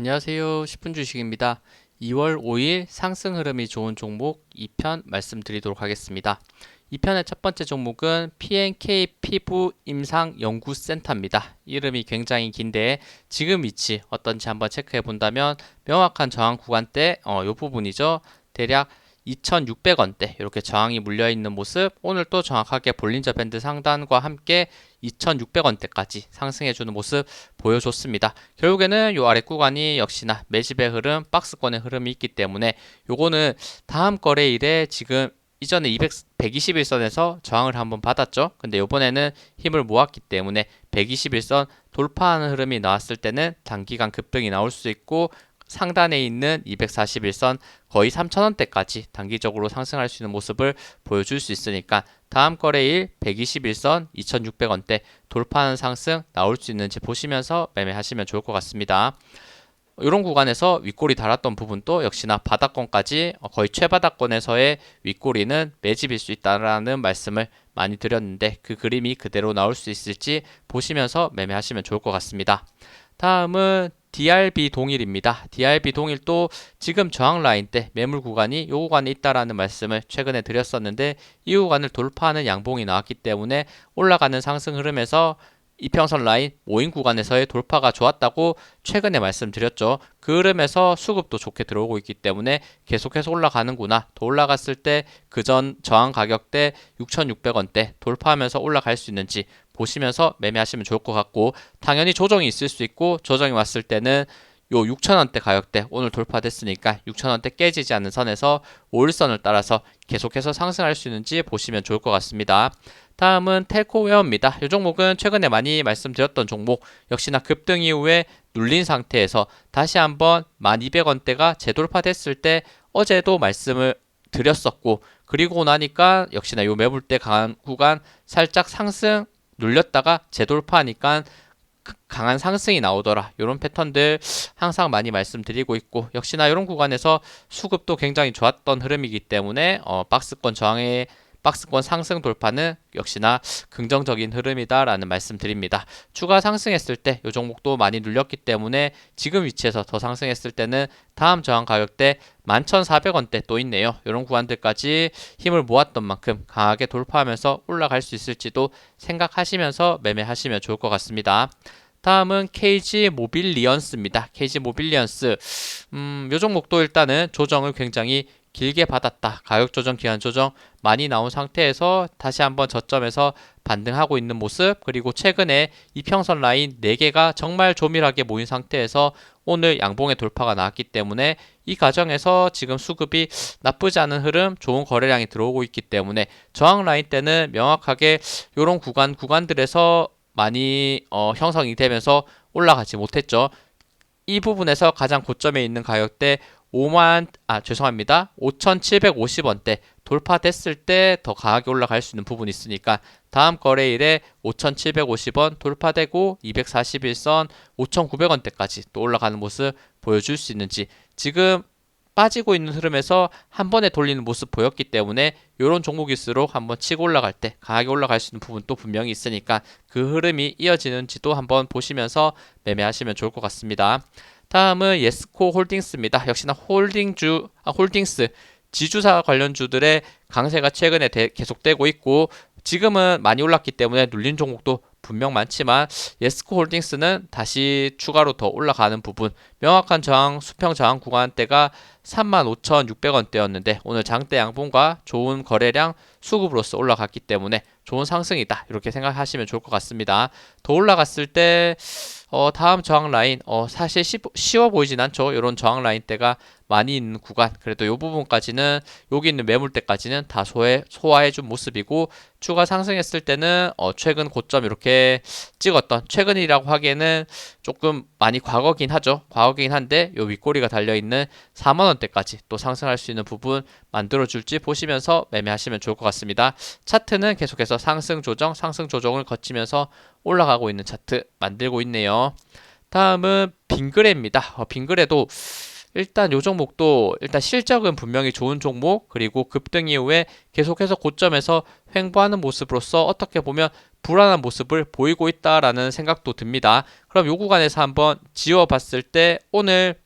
안녕하세요. 10분 주식입니다. 2월 5일 상승 흐름이 좋은 종목 2편 말씀드리도록 하겠습니다. 2편의 첫 번째 종목은 PNK 피부 임상 연구센터입니다. 이름이 굉장히 긴데 지금 위치 어떤지 한번 체크해 본다면 명확한 저항 구간대 어, 요 부분이죠. 대략 2,600원대 이렇게 저항이 물려 있는 모습 오늘 또 정확하게 볼린저 밴드 상단과 함께 2,600원대까지 상승해 주는 모습 보여줬습니다. 결국에는 요 아래 구간이 역시나 매집의 흐름, 박스권의 흐름이 있기 때문에 요거는 다음 거래일에 지금 이전에 200, 121선에서 저항을 한번 받았죠. 근데 요번에는 힘을 모았기 때문에 121선 돌파하는 흐름이 나왔을 때는 단기간 급등이 나올 수 있고 상단에 있는 241선 거의 3,000원대까지 단기적으로 상승할 수 있는 모습을 보여줄 수 있으니까 다음 거래일 121선 2,600원대 돌파하는 상승 나올 수 있는지 보시면서 매매하시면 좋을 것 같습니다. 이런 구간에서 윗골이 달았던 부분도 역시나 바닥권까지 거의 최바닥권에서의 윗골이는 매집일 수 있다라는 말씀을 많이 드렸는데 그 그림이 그대로 나올 수 있을지 보시면서 매매하시면 좋을 것 같습니다. 다음은 DRB 동일입니다. DRB 동일도 지금 저항 라인 때 매물 구간이 요 구간에 있다라는 말씀을 최근에 드렸었는데 이 구간을 돌파하는 양봉이 나왔기 때문에 올라가는 상승 흐름에서 이평선 라인 모인 구간에서의 돌파가 좋았다고 최근에 말씀드렸죠. 그 흐름에서 수급도 좋게 들어오고 있기 때문에 계속해서 올라가는구나. 더 올라갔을 때 그전 저항 가격대 6,600원대 돌파하면서 올라갈 수 있는지 보시면서 매매하시면 좋을 것 같고 당연히 조정이 있을 수 있고 조정이 왔을 때는 요 6,000원대 가격대 오늘 돌파됐으니까 6,000원대 깨지지 않는 선에서 5일선을 따라서 계속해서 상승할 수 있는지 보시면 좋을 것 같습니다. 다음은 텔코웨어입니다. 이 종목은 최근에 많이 말씀드렸던 종목 역시나 급등 이후에 눌린 상태에서 다시 한번 1200원대가 재돌파됐을 때 어제도 말씀을 드렸었고 그리고 나니까 역시나 요 매물대 강한 구간 살짝 상승 눌렸다가 재돌파하니까 강한 상승이 나오더라. 이런 패턴들 항상 많이 말씀드리고 있고 역시나 이런 구간에서 수급도 굉장히 좋았던 흐름이기 때문에 어, 박스권 저항에 박스권 상승 돌파는 역시나 긍정적인 흐름이다라는 말씀 드립니다. 추가 상승했을 때 이 종목도 많이 눌렸기 때문에 지금 위치에서 더 상승했을 때는 다음 저항 가격대 11,400원대 또 있네요. 이런 구간들까지 힘을 모았던 만큼 강하게 돌파하면서 올라갈 수 있을지도 생각하시면서 매매하시면 좋을 것 같습니다. 다음은 KG 모빌리언스입니다. KG 모빌리언스. 음, 요 종목도 일단은 조정을 굉장히 길게 받았다. 가격 조정, 기한 조정 많이 나온 상태에서 다시 한번 저점에서 반등하고 있는 모습 그리고 최근에 이평선 라인 4개가 정말 조밀하게 모인 상태에서 오늘 양봉의 돌파가 나왔기 때문에 이 과정에서 지금 수급이 나쁘지 않은 흐름 좋은 거래량이 들어오고 있기 때문에 저항 라인 때는 명확하게 이런 구간 구간들에서 많이 어, 형성이 되면서 올라가지 못했죠. 이 부분에서 가장 고점에 있는 가격대 5만 아 죄송합니다. 5,750원대 돌파됐을 때 더 강하게 올라갈 수 있는 부분이 있으니까 다음 거래일에 5,750원 돌파되고 241선 5,900원대까지 또 올라가는 모습 보여줄 수 있는지 지금 빠지고 있는 흐름에서 한 번에 돌리는 모습 보였기 때문에 이런 종목일수록 한번 치고 올라갈 때 강하게 올라갈 수 있는 부분 또 분명히 있으니까 그 흐름이 이어지는지도 한번 보시면서 매매하시면 좋을 것 같습니다. 다음은 예스코 홀딩스입니다. 역시나 홀딩주, 아, 홀딩스 지주사 관련주들의 강세가 최근에 대, 계속되고 있고 지금은 많이 올랐기 때문에 눌린 종목도 분명 많지만 예스코 홀딩스는 다시 추가로 더 올라가는 부분 명확한 저항 수평 저항 구간대가 35,600원대였는데 오늘 장대 양봉과 좋은 거래량 수급으로서 올라갔기 때문에 좋은 상승이다 이렇게 생각하시면 좋을 것 같습니다. 더 올라갔을 때 어, 다음 저항 라인 어, 사실 쉬, 쉬워 보이진 않죠. 이런 저항 라인 대가 많이 있는 구간 그래도 이 부분까지는 여기 있는 매물대까지는 다 소해, 소화해 준 모습이고 추가 상승했을 때는 어, 최근 고점 이렇게 찍었던 최근이라고 하기에는 조금 많이 과거긴 하죠. 과거긴 한데 요 윗꼬리가 달려 있는 4만 원대까지 또 상승할 수 있는 부분 만들어 줄지 보시면서 매매하시면 좋을 것 같습니다. 차트는 계속해서 상승 조정, 상승 조정을 거치면서 올라가고 있는 차트 만들고 있네요. 다음은 빙그레입니다. 어, 빙그레도 일단 요 종목도 일단 실적은 분명히 좋은 종목 그리고 급등 이후에 계속해서 고점에서 횡보하는 모습으로서 어떻게 보면 불안한 모습을 보이고 있다라는 생각도 듭니다. 그럼 요 구간에서 한번 지워 봤을 때 오늘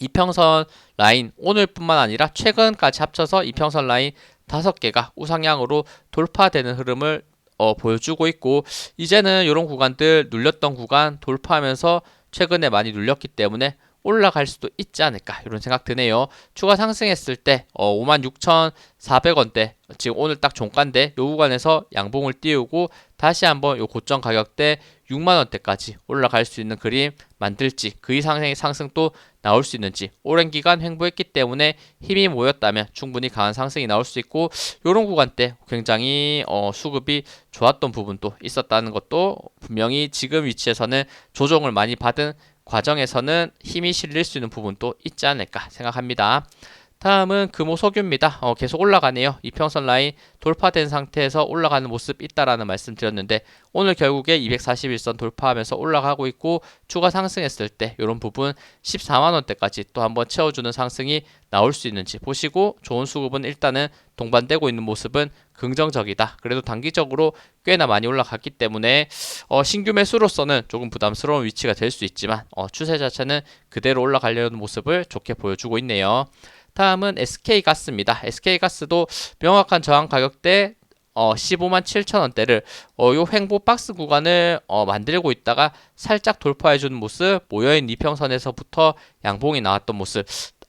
이평선 라인 오늘뿐만 아니라 최근까지 합쳐서 이평선 라인 다섯 개가 우상향으로 돌파되는 흐름을 어, 보여주고 있고 이제는 이런 구간들 눌렸던 구간 돌파하면서 최근에 많이 눌렸기 때문에 올라갈 수도 있지 않을까 이런 생각 드네요. 추가 상승했을 때 어, 56,400원대 지금 오늘 딱 종가인데 요 구간에서 양봉을 띄우고 다시 한번 요 고점 가격대 6만 원대까지 올라갈 수 있는 그림 만들지 그 이상의 상승도 나올 수 있는지 오랜 기간 횡보했기 때문에 힘이 모였다면 충분히 강한 상승이 나올 수 있고 요런 구간 때 굉장히 어, 수급이 좋았던 부분도 있었다는 것도 분명히 지금 위치에서는 조정을 많이 받은 과정에서는 힘이 실릴 수 있는 부분도 있지 않을까 생각합니다. 다음은 금호석유입니다. 어, 계속 올라가네요. 이평선 라인 돌파된 상태에서 올라가는 모습 있다라는 말씀 드렸는데 오늘 결국에 241선 돌파하면서 올라가고 있고 추가 상승했을 때 이런 부분 14만 원대까지 또 한번 채워주는 상승이 나올 수 있는지 보시고 좋은 수급은 일단은 동반되고 있는 모습은 긍정적이다. 그래도 단기적으로 꽤나 많이 올라갔기 때문에 어, 신규 매수로서는 조금 부담스러운 위치가 될 수 있지만 어, 추세 자체는 그대로 올라가려는 모습을 좋게 보여주고 있네요. 다음은 SK가스입니다. SK가스도 명확한 저항 가격대 어, 15만 7천 원대를 어, 요 횡보 박스 구간을 어, 만들고 있다가 살짝 돌파해주는 모습, 모여있는 이평선에서부터 양봉이 나왔던 모습.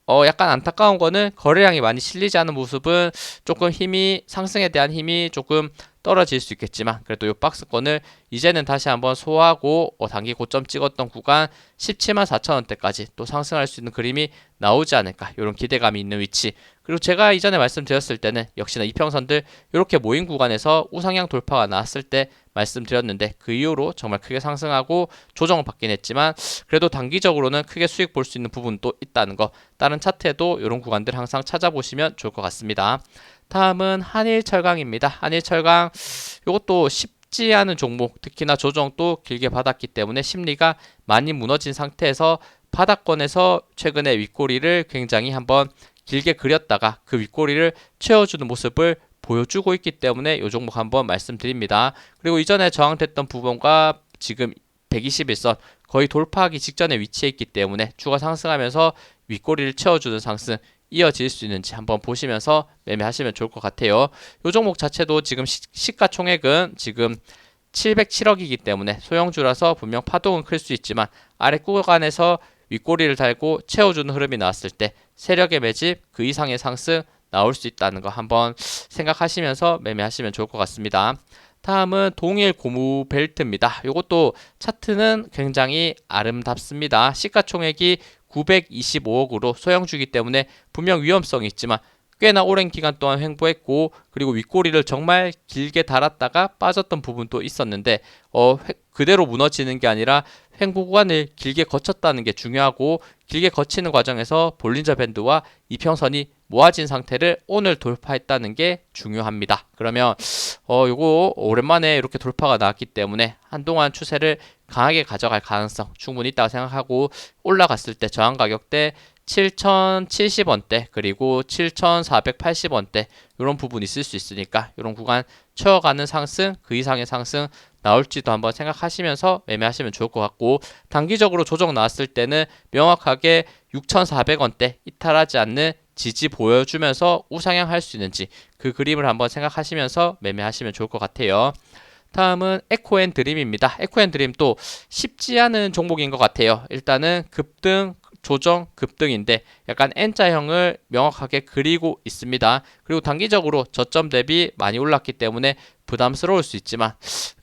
어, 약간 안타까운 거는 거래량이 많이 실리지 않은 모습은 조금 힘이 상승에 대한 힘이 조금 떨어질 수 있겠지만 그래도 이 박스권을 이제는 다시 한번 소화하고 어, 단기 고점 찍었던 구간 17만 4천 원대까지 또 상승할 수 있는 그림이 나오지 않을까. 이런 기대감이 있는 위치. 그리고 제가 이전에 말씀드렸을 때는 역시나 이평선들 이렇게 모인 구간에서 우상향 돌파가 나왔을 때 말씀드렸는데 그 이후로 정말 크게 상승하고 조정을 받긴 했지만 그래도 단기적으로는 크게 수익 볼 수 있는 부분도 있다는 거 다른 차트에도 이런 구간들 항상 찾아보시면 좋을 것 같습니다. 다음은 한일철강입니다. 한일철강 이것도 쉽지 않은 종목 특히나 조정도 길게 받았기 때문에 심리가 많이 무너진 상태에서 바닥권에서 최근에 윗꼬리를 굉장히 한번 길게 그렸다가 그 윗꼬리를 채워주는 모습을 보여주고 있기 때문에 이 종목 한번 말씀드립니다. 그리고 이전에 저항됐던 부분과 지금 121선 거의 돌파하기 직전에 위치해 있기 때문에 추가 상승하면서 윗꼬리를 채워주는 상승 이어질 수 있는지 한번 보시면서 매매하시면 좋을 것 같아요. 이 종목 자체도 지금 시, 가총액은 지금 707억이기 때문에 소형주라서 분명 파동은 클 수 있지만 아래 구간에서 윗꼬리를 달고 채워주는 흐름이 나왔을 때 세력의 매집 그 이상의 상승 나올 수 있다는 거 한번 생각하시면서 매매하시면 좋을 것 같습니다. 다음은 동일 고무 벨트입니다. 이것도 차트는 굉장히 아름답습니다. 시가총액이 925억으로 소형주기 때문에 분명 위험성이 있지만 꽤나 오랜 기간 동안 횡보했고 그리고 윗꼬리를 정말 길게 달았다가 빠졌던 부분도 있었는데 어, 그대로 무너지는 게 아니라 횡보 구간을 길게 거쳤다는 게 중요하고 길게 거치는 과정에서 볼린저 밴드와 이평선이 모아진 상태를 오늘 돌파했다는 게 중요합니다. 그러면 어 요거 오랜만에 이렇게 돌파가 나왔기 때문에 한동안 추세를 강하게 가져갈 가능성 충분히 있다고 생각하고 올라갔을 때 저항 가격대 7,070원대 그리고 7,480원대 이런 부분 있을 수 있으니까 이런 구간 채워가는 상승 그 이상의 상승 나올지도 한번 생각하시면서 매매하시면 좋을 것 같고 단기적으로 조정 나왔을 때는 명확하게 6,400원대 이탈하지 않는 지지 보여주면서 우상향 할 수 있는지 그 그림을 한번 생각하시면서 매매하시면 좋을 것 같아요. 다음은 에코앤 드림입니다. 에코앤 드림도 쉽지 않은 종목인 것 같아요. 일단은 급등 조정 급등인데 약간 N자형을 명확하게 그리고 있습니다. 그리고 단기적으로 저점 대비 많이 올랐기 때문에 부담스러울 수 있지만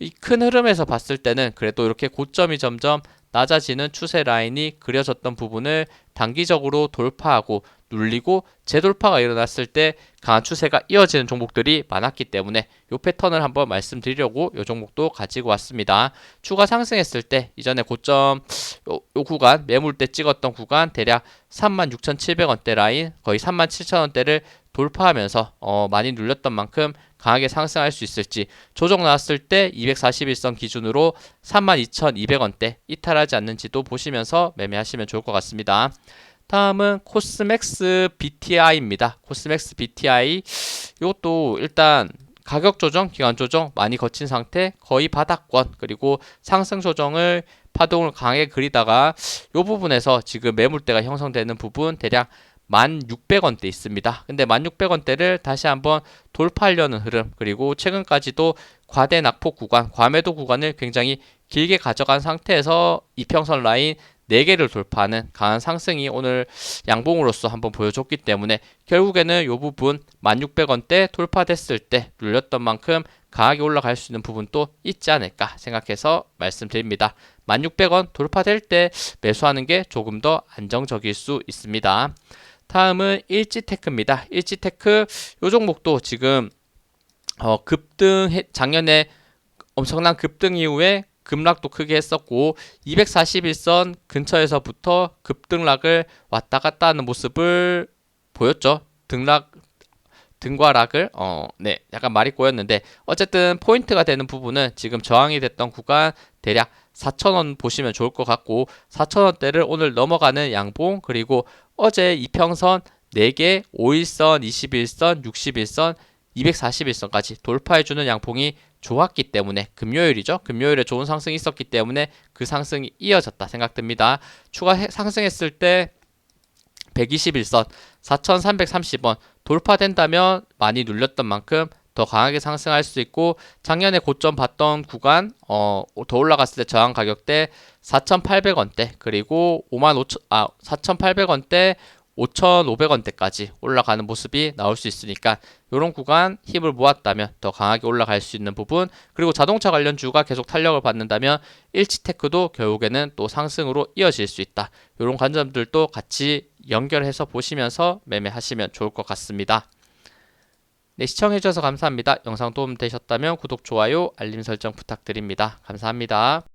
이 큰 흐름에서 봤을 때는 그래도 이렇게 고점이 점점 낮아지는 추세 라인이 그려졌던 부분을 단기적으로 돌파하고 눌리고 재돌파가 일어났을 때 강한 추세가 이어지는 종목들이 많았기 때문에 이 패턴을 한번 말씀드리려고 이 종목도 가지고 왔습니다. 추가 상승했을 때 이전에 고점 요, 요 구간 매물 때 찍었던 구간 대략 36,700원대 라인 거의 37,000원대를 돌파하면서 어, 많이 눌렸던 만큼 강하게 상승할 수 있을지 조정 나왔을 때 241선 기준으로 32,200원대 이탈하지 않는지도 보시면서 매매하시면 좋을 것 같습니다. 다음은 코스맥스 BTI입니다. 코스맥스 BTI 이것도 일단 가격 조정, 기간 조정 많이 거친 상태, 거의 바닥권 그리고 상승 조정을 파동을 강하게 그리다가 이 부분에서 지금 매물대가 형성되는 부분 대략 1,600원대 있습니다. 근데 1,600원대를 다시 한번 돌파하려는 흐름 그리고 최근까지도 과대 낙폭 구간, 과매도 구간을 굉장히 길게 가져간 상태에서 이평선 라인 4개를 돌파하는 강한 상승이 오늘 양봉으로서 한번 보여줬기 때문에 결국에는 이 부분 1600원대 돌파됐을 때 눌렸던 만큼 강하게 올라갈 수 있는 부분도 있지 않을까 생각해서 말씀드립니다. 1600원 돌파될 때 매수하는 게 조금 더 안정적일 수 있습니다. 다음은 일지테크입니다. 일지테크 요 종목도 지금 어, 급등 해- 작년에 엄청난 급등 이후에 급락도 크게 했었고 241선 근처에서부터 급등락을 왔다 갔다 하는 모습을 보였죠. 등락 등과 락을 어, 네, 약간 말이 꼬였는데 어쨌든 포인트가 되는 부분은 지금 저항이 됐던 구간 대략 4,000원 보시면 좋을 것 같고 4,000원대를 오늘 넘어가는 양봉 그리고 어제 이평선 4개 5일선, 21선, 61선, 241선까지 돌파해주는 양봉이 좋았기 때문에 금요일이죠. 금요일에 좋은 상승이 있었기 때문에 그 상승이 이어졌다 생각됩니다. 추가 해- 상승했을 때 121선 4,330원 돌파된다면 많이 눌렸던 만큼 더 강하게 상승할 수 있고 작년에 고점 봤던 구간 어, 더 올라갔을 때 저항 가격대 4,800원대 그리고 5만 5천 아 4,800원대 5,500원대까지 올라가는 모습이 나올 수 있으니까 이런 구간 힘을 모았다면 더 강하게 올라갈 수 있는 부분 그리고 자동차 관련주가 계속 탄력을 받는다면 일치테크도 결국에는 또 상승으로 이어질 수 있다 이런 관점들도 같이 연결해서 보시면서 매매하시면 좋을 것 같습니다. 네, 시청해주셔서 감사합니다. 영상 도움 되셨다면 구독, 좋아요, 알림 설정 부탁드립니다. 감사합니다.